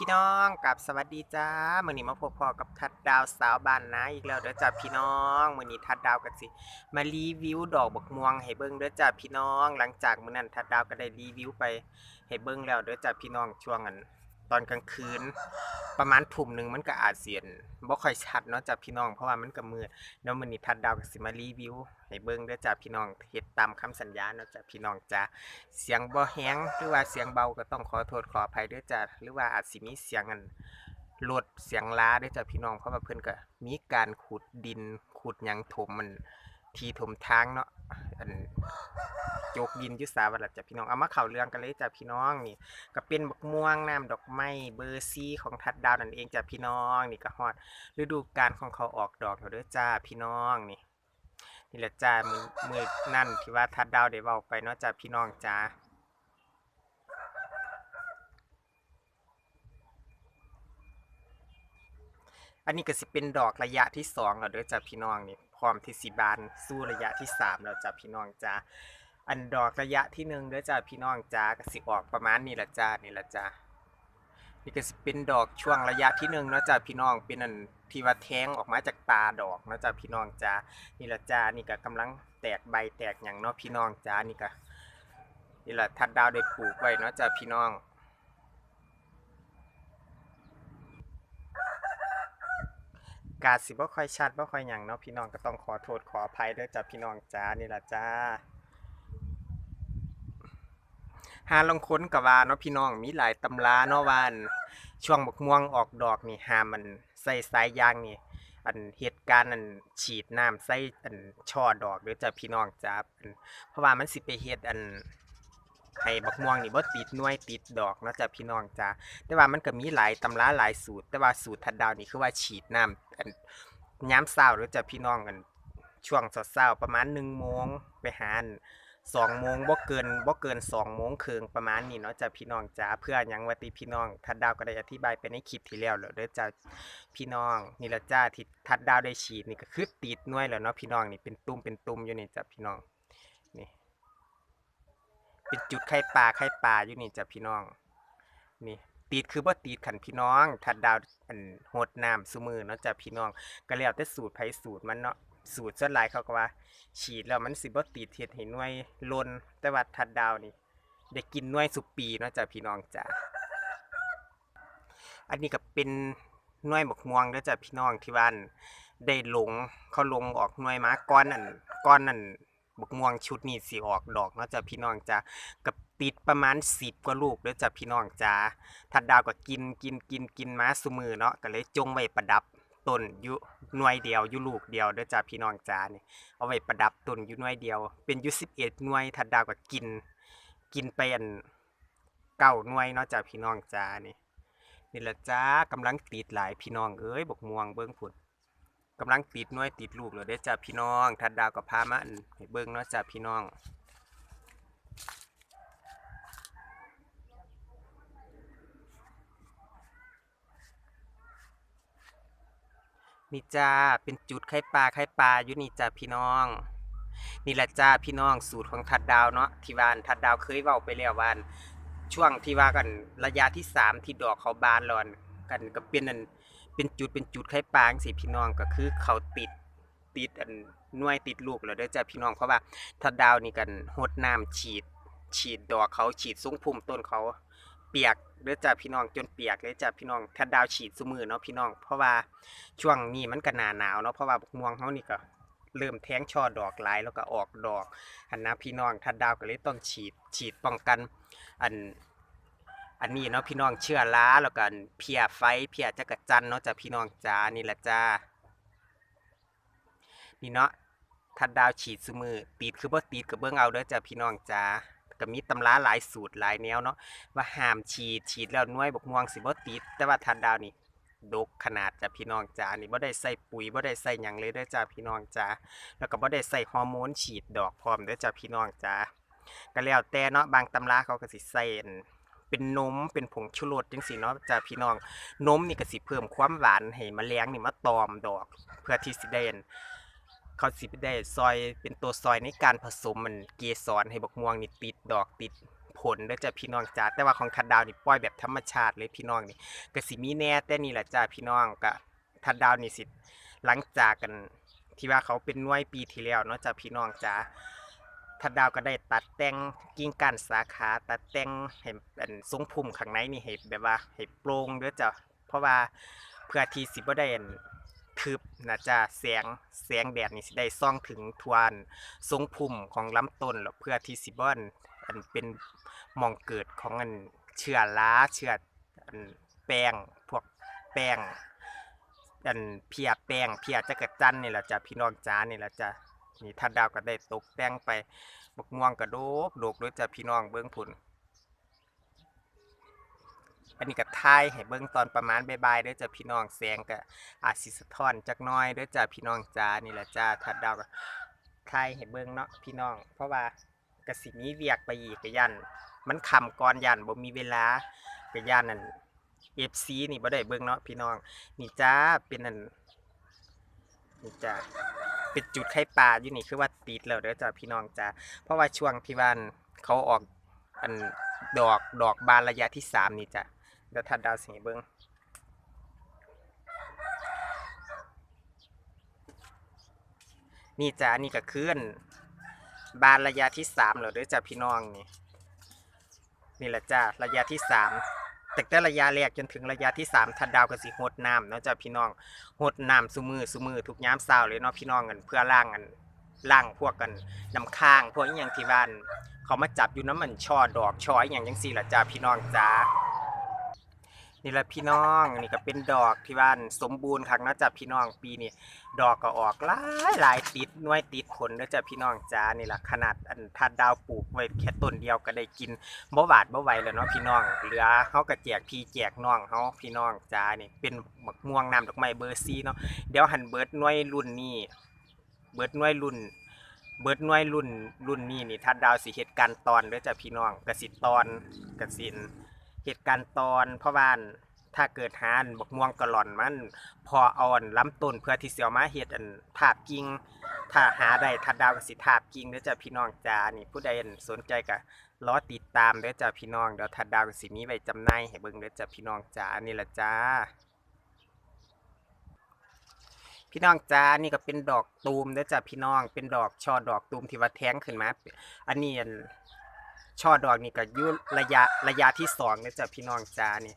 พี่น้องกับสวัสดีจ้ามื่อนี้มาพบพอกับทัดดาวสาวบ้านนะอีกแล้วเด้อจ้าพี่น้องมื่อนี้ทัดดาวกันสิ มารีวิวดอกบักม่วงให้เบิ้งเด้อจ้าพี่น้อง หลังจากมื่อนั้นทัดดาวก็ได้รีวิวไปให้เบิ้งแล้วเด้อจ้าพี่น้องช่วงนั้น ตอนกลางคืน ประมาณทุ่มหนึ่งมันก็อาจเสียนบ่ค่อยชัดเนาะจ้าพี่น้องเพราะว่ามันก็มืดแล้วมื้อนี้ทัดดาวก็สิมารีวิวให้เบิ่งเด้อจ้าพี่น้องเฮ็ดตามคำสัญญาเนาะจ้าพี่น้องจ้าเสียงบ่แห้งหรือว่าเสียงเบาก็ต้องขอโทษขออภัยด้วยจ้ะหรือว่าอาจสิมีเสียงอันลดเสียงล้าด้วยจ้ะพี่น้องเพราะว่าเพิ่นก็มีการขุดดินขุดหยังถมมันทีถมทางเนาะ อันโจกยินยุสาวัดล่ะจ้ะพี่น้อง เอามาเข่าเรื่องกันเลยจ้ะพี่น้องนี่ ก็เป็นบักม่วงน้ำดอกไม้เบอร์ซีของทัดดาวนั่นเองจ้ะพี่น้องนี่ก็ฮอดฤดูกาลของเขาออกดอกแล้วเด้อจ้าพี่น้องนี่นี่แหละจ้ามือมือนั่นที่ว่าทัดดาวได้เว้าไปเนาะจ้ะพี่น้องจ้า อันนี้ก็สิเป็นดอกระยะที่สองแล้วเด้อจ้าพี่น้องนี่พร้อมที่สิบานสู้ระยะที่สามแล้วจ้าพี่น้องจ้าอันดอกระยะที่หนึ่งเด้อจ้าพี่น้องจ้าก็สิออกประมาณนี้ละจ้านี่ละจ้านี่ก็สิเป็นดอกช่วงระยะที่หนึ่งเนาะจ้าพี่น้องเป็นอันที่ว่าแทงออกมาจากตาดอกเนาะจ้าพี่น้องจ้านี่ละจ้านี่ก็กำลังแตกใบแตกอย่างเนาะพี่น้องจ้านี่ก็นี่ละทัดดาวได้ปลูกไว้เนาะจ้าพี่น้อง กาสิบ่ค่อยชัดบ่ค่อยหยังเนาะพี่น้องก็ต้องขอโทษขออภัยด้วยจ้าพี่น้องจ้านี่ละจ้าหาลงค้นกับว่าเนาะพี่น้องมีหลายตำราเนาะว่าอันช่วงบักม่วงออกดอกนี่หามันใส่สายยางนี่อันเหตุการณ์อันฉีดน้ำใส่อันช่อดอกเด้อจ้ะพี่น้องจ้าเพราะว่ามันสิไปเฮ็ดอัน ให้บักม่วงนี่บ่ติดหน่วยติดดอกเนาะจ้ะพี่น้องจ้าแต่ว่ามันก็มีหลายตำราหลายสูตร แต่ว่าสูตรทัดดาวนี่คือว่าฉีดน้ำอันยามเช้าเด้อจ้ะพี่น้องกันช่วงเช้าประมาณ1โมงไปหาอันสองโมงบ่เกินบ่เกินสองโมงครึ่งประมาณนี้เนาะจ้ะพี่น้องจ้าเพื่อยังว่าติพี่น้อง ทัดดาวก็ได้อธิบายไปในคลิปที่แล้วแล้วเด้อจ้าพี่น้องนี่ละจ้าที่ทัดดาวได้ฉีดนี่ก็คือติดน่วยแล้วเนาะพี่น้องนี่เป็นตุ่มเป็นตุ่มอยู่นี่จ้ะพี่น้องนี่ เป็นจุดไข่ปลาไข่ปลาอยู่นี่จ้ะพี่น้อง นี่ติดคือว่าติดขันพี่น้องทัดดาวอันโหดน้ำซุมือเนาะจ้ะพี่น้อง ก็แล้วแต่สูตรไผสูตรมันเนาะสูตรส่วนหลายเขาก็ว่า ฉีดแล้วมันสิบ่ติดเฮ็ดให้หน่วยลนแต่ว่าทัดดาวนี่ได้กินหน่วยสุปีเนาะจ้ะพี่น้องจ้ะอันนี้ก็เป็นหน่วยบกม่วงแล้วจ้ะพี่น้องที่บ้านได้ลงเขาลงออกหน่วยมาก้อนนั่นก้อนนั่น บกม่วงชุดนี้สิออกดอกเนาะจ้ะพี่น้องจ้ะกับติดประมาณสิบกว่าลูกแล้วจ้ะพี่น้องจ้าทัดดาวก็กินกินกินกินมาซุมือเนาะก็เลยจงไว้ประดับต้นอยู่หน่วยเดียวอยู่ลูกเดียวเด้อจ้ะพี่น้องจ้านี่เอาไว้ประดับต้นอยู่หน่วยเดียว เป็นอยู่สิบเอ็ดหน่วยทัดดาวก็กิน กินไปอันเก้าหน่วยเนาะจ้ะพี่น้องจ้านี่นี่ละจ้ากำลังติดหลายพี่น้องเอ้ยบกม่วงเบิ้งพุ่น กำลังติดน้อยติดลูกเลยเด้จ้าพี่น้อง ทัดดาวกับพามันให้เบิ้งเนาะจ้าพี่น้องนี่จ้า เป็นจุดไข่ปลาไข่ปลาอยู่นี่จ้าพี่น้อง นี่แหละจ้าพี่น้องสูตรของทัดดาวเนาะที่วานทัดดาวเคยเว้าไปแล้ววานช่วงที่ว่ากันระยะที่สามที่ดอกเขาบานรอนกันก็เป็นอัน เป็นจุดเป็นจุดไข่ปางสิพี่น้องก็คือเขาติดติดอันน่วยติดลูกแล้วเด้อจ้าพี่น้องเพราะว่าถ้าดาวนี่กันหดน้ำฉีด ฉีดดอกเขาฉีดซุ้งพุ่มต้นเขาเปียกเด้อจ้าพี่น้องจนเปียกเลยจ้าพี่น้องถ้าดาวฉีดซมือเนาะพี่น้อง เพราะว่าช่วงนี้มันก็หนาหนาวเนาะเพราะว่าบกม่วงเขานี่ก็เริ่มแทงช่อดอกหลายแล้วก็ออกดอกอันนะพี่น้องถ้าดาวก็เลยต้องฉีดฉีดป้องกัน อัน อันนี้เนาะพี่น้องเชื่อล้าแล้วกันเพียไฟเพียจักรจันเนาะจ้ะพี่น้องจ้านี่แหละจ้านี่เนาะทัดดาวฉีดซุมือติดคือบ่ติดกับเบิ่งเอาเด้อจ้ะพี่น้องจ้าก็มีตำราหลายสูตรหลายแนวเนาะว่าห้ามฉีดฉีดแล้วน่วยบกม่วงสิบ่ติด แต่ว่าทัดดาวนี่ดกขนาดจ้ะพี่น้องจ้านี่บ่ได้ใส่ปุ๋ยบ่ได้ใส่หยังเลยเด้อจ้ะพี่น้องจ้าแล้วก็บ่ได้ใส่ฮอร์โมนฉีดดอกพร้อมเด้อจ้ะพี่น้องจ้าก็แล้วแต่เนาะบางตำราเขาก็สิใส่อัน เป็นนมเป็นผงชูรสจังซี่เนาะจ้าพี่น้องนมนี่ก็สิเพิ่มความหวานให้แมลงนี่มาตอมดอก เพื่อที่สิได้อั่นเขาสิได้ซอยเป็นตัวซอยในการผสมมันเกสรให้บักม่วงนี่ติดดอกติดผลเด้อจ้ะพี่น้องจ้าแต่ว่าของทัดดาวนี่ปล่อยแบบธรรมชาติเลยพี่น้องนี่ก็สิมีแน่แต่นี่แหละจ้าพี่น้องก็ทัดดาวนี่สิหลังจากกันที่ว่าเขาเป็นน่วยปีที่แล้วเนาะจ้ะพี่น้องจ้า ทัดดาวก็ได้ตัดแต่งกิ่งก้านสาขาตัดแต่งให้เป็นทรงพุ่มข้างในนี่ให้แบบว่าให้โปร่งเด้อจ้ะเพราะว่าเพื่อที่สิบ่ได้อันทึบนะจ้ะแสงแสงแดดนี่สิได้ส่องถึงทวนทรงพุ่มของลำต้นแล้วเพื่อที่สิบอนอันเป็นมองเกิดของอันเชื้อราเชื้ออันแป้งพวกแป้งอันเพียแป้งเพียจักรจันนี่แหละจ้ะพี่น้องจ้านี่แหละจ้ะ นี่ถ้าดาวก็ได้ตกแต่งไปบกม่วงกระโดกโดกด้วยจ้ะพี่น้องเบิ้องผุนอันนี้ก็ทายให้เบิ้งตอนประมาณบ่ายๆด้อจ้ะพี่น้องแสงก็อาจสิสะท้อนจักน้อยด้อจ้ะพี่น้องจ้านี่แหละจ้าถ้าดาวก็ทายให้เบิ่งเนาะพี่น้อง เพราะว่ากสิมีเวียกไปอีกกะยันมันคำก่อนยันบ่มีเวลากะยันนั่น FC นี่บ่ได้เบิ่งเนาะพี่น้องนี่จ้าเป็นนั่นนี่จ้า เป็นจุดไข่ปลาอยู่นี่คือว่าติดแล้วเด้อจ้าพี่น้องจ้าเพราะว่าช่วงที่ว่านเขาออกอันดอกดอกบานระยะที่สามนี่จ้ะเดี๋ยวทัดดาวสิให้เบิ่งนี่จ้ะนี่ก็คือนบานระยะที่สามแล้วเด้อจ้ะพี่น้องนี่นี่แหละจ้ะระยะที่สาม แต่แต่ระยะแรกจนถึงระยะที่สามทัดดาวก็สิหดน้ำเนาะจ้ะพี่น้องหดน้ำซุมือซุมือทุกย้ำเช้าเลยเนาะพี่น้องกันเพื่อล่างกันล่างพวกกันน้ำข้าง พวกอหย่างที่บ้านเขามาจับอยู่น้ำมันช่อดอกช้ออหย่างจังสี่ละจ้าพี่น้องจ้า นี่แหละพี่น้องนี่ก็เป็นดอกที่บ้านสมบูรณ์ครั้งนาะจ้ะพี่น้องปีนี้ดอกก็ออกหลายหลายติดน่วยติดผลเด้อจ้ะพี่น้องจ้านี่แหละขนาดอันทัดดาวปลูกไว้แค่ต้นเดียวก็ได้กินบ่หวาดบ่ไหวแล้วเนาะพี่น้องเหลือเฮาก็แจกพี่แจกน้องเฮาพี่น้องจ้านี่เป็นมะม่วงน้ำดอกไม้เบอร์ซีเนาะเดี๋ยวหันเบิดน่วยรุ่นนี้เบิดน่วยรุ่นเบิดน่วยรุ่นรุ่นนี้นี่ทัดดาวสิเฮ็ดการตอนเด้อจ้ะพี่น้องกระสิตอนกระสิน เหตุการณ์ตอนพราะว่าถ้าเกิดหาอันบกม่วงกะหล่อนมัน พออาอันล้ำต้นเพื่อที่เสียวมาเฮ็ดอันทาบกิ่งถ้าหาได้ทัดดาวกสิทาบกิ่งเด้อจ้ะพี่น้องจ้านี่ผู้ใดอันสนใจก็รอติดตามเด้อจ้ะพี่น้องเดี๋ยวทัดดาวกสิมีไว้จำหน่ายให้เบิ่งเด้อจ้ะพี่น้องจ้านี่ละจ้า พี่น้องจ้านี่ก็เป็นดอกตูมเด้อจ้ะพี่น้องเป็นดอกช่อดอกตูมที่ว่าแท้งขึ้นมา อันนี้อัน ช่อดอกนี่ก็ยู่ระยะระยะที่สองนะจ๊ะพี่น้องจ้านี่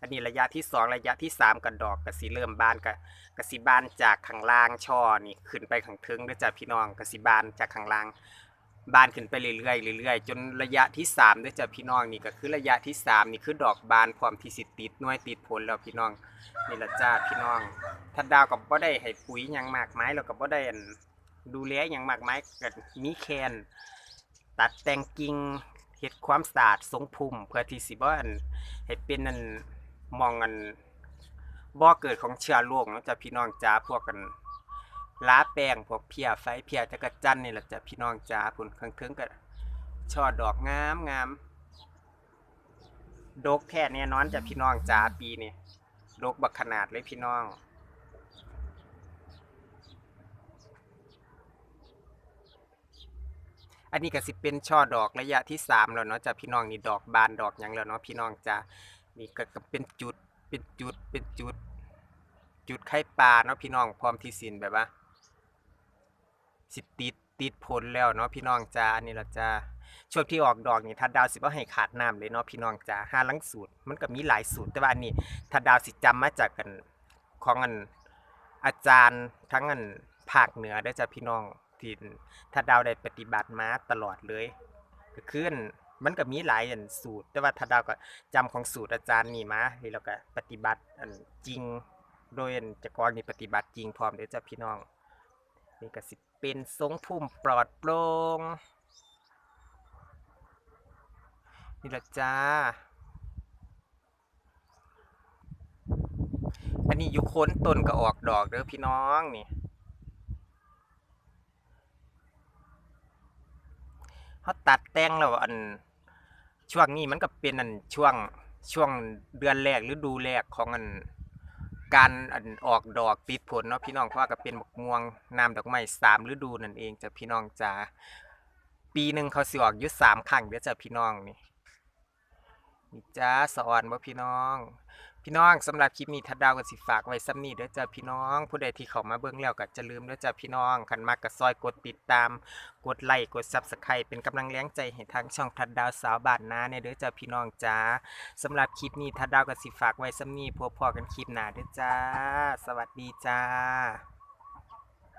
อันนี้ระยะที่สองระยะที่สามกับดอกก็สิเริ่มบานกับกสิบานจากข้างล่างช่อนี่ขึ้นไปข้างถึงนะจ๊ะพี่น้องกสิบานจากข้างล่างบานขึ้นไปเรื่อยๆเรื่อยๆจนระยะที่สามนะจ๊ะพี่น้องนี่ก็คือระยะที่สามนี่คือดอกบานพร้อมที่สิติดน่วยติดผลแล้วพี่น้องนี่ละจ้าพี่น้องถ้าดาวกับบ่ได้ให้ปุ๋ยยังมากไมายแล้วก็บ่ได้ดูแลหยังมากมายก็มีแคนตัดแต่งกิ่ง เฮ็ดความสะอาดทรงพุ่มเพื่อที่สิบ่อันให้เป็นอันมองอันบ่อเกิดของเชื้อโรคเนาะจ้ะพี่น้องจ้าพวกกันล้าแป้งพวกเพียไฟเพียจักรจันนี่แหละจ้ะพี่น้องจ้าพุ่นข้างถึงก็ช่อดอกงามงามดกแท้แน่นอนจ้ะพี่น้องจ้าปีนี้ดกบักขนาดเลยพี่น้อง อันนี้ก็สิเป็นช่อดอกระยะที่สามแล้วเนาะจ้ะพี่น้องนี่ดอกบานดอกหยังแล้วเนาะพี่น้องจ้ะนี่ก็ก็เป็นจุดเป็นจุดเป็นจุด จุดไข่ปลาเนาะพี่น้องพร้อมที่สินแบบว่า สิติดติดผลแล้วเนาะพี่น้องจ้าอันนี่ละจ้าช่วงที่ออกดอกนี่ถ้าดาวสิบ่ให้ขาดน้ำเลยเนาะพี่น้องจ้าห้าหลังสูตร มันก็มีหลายสูตร แต่ว่าอันนี้ถ้าดาวสิจำมาจากกันของอันอาจารย์ทั้งอันภาคเหนือได้อจ้ะพี่น้อง ที่ถ้าดาวได้ปฏิบัติมาตลอดเลยก็คืออันมันก็มีหลายอันสูตร แต่ว่าถ้าดาวก็จำของสูตรอาจารย์นี่มาแล้วก็ปฏิบัติอันจริง โดยอันจะกรนี่ปฏิบัติจริงพร้อมเด้อจ้ะพี่น้องนี่ก็สิเป็นทรงพุ่มปลอดโปร่งนี่ละจ้า อันนี้อยู่โค้นต้นก็ออกดอกเด้อพี่น้องนี่ เขาตัดแต่งแล้วอันช่วงนี้มันก็เป็นอันช่วงช่วงเดือนแรกฤดูแรกของอันการอันออกดอกติดผลเนาะพี่น้องเพราะว่าก็เป็นบักม่วงน้ำดอกไม้สามฤดูนั่นเองจ้ะพี่น้องจ้าปีหนึ่งเขาสิออกยุสามครั้งเดี๋ยวจ้ะพี่น้องนี่นี่จ้าสะออนบ่พี่น้อง พี่น้องสำหรับคลิปนี้ทัดดาวก็สิฝากไว้ซ้ำนี้เด้อจ้าพี่น้อง ผู้ใดที่เข้ามาเบื้องแล้วก็จะลืมเด้อจ้าพี่น้องคันมากก็ซอยกดติดตาม กดไลค์กดซับสไครป์เป็นกำลังแรงใจให้ทางช่องทัดดาวสาวบานนะเนี่ยเด้อจ้าพี่น้องจ้าสำหรับคลิปนี้ทัดดาวก็สิฝากไว้ซ้ำนี้พบพอกันคลิปหน้าเด้อจ้า สวัสดีจ้า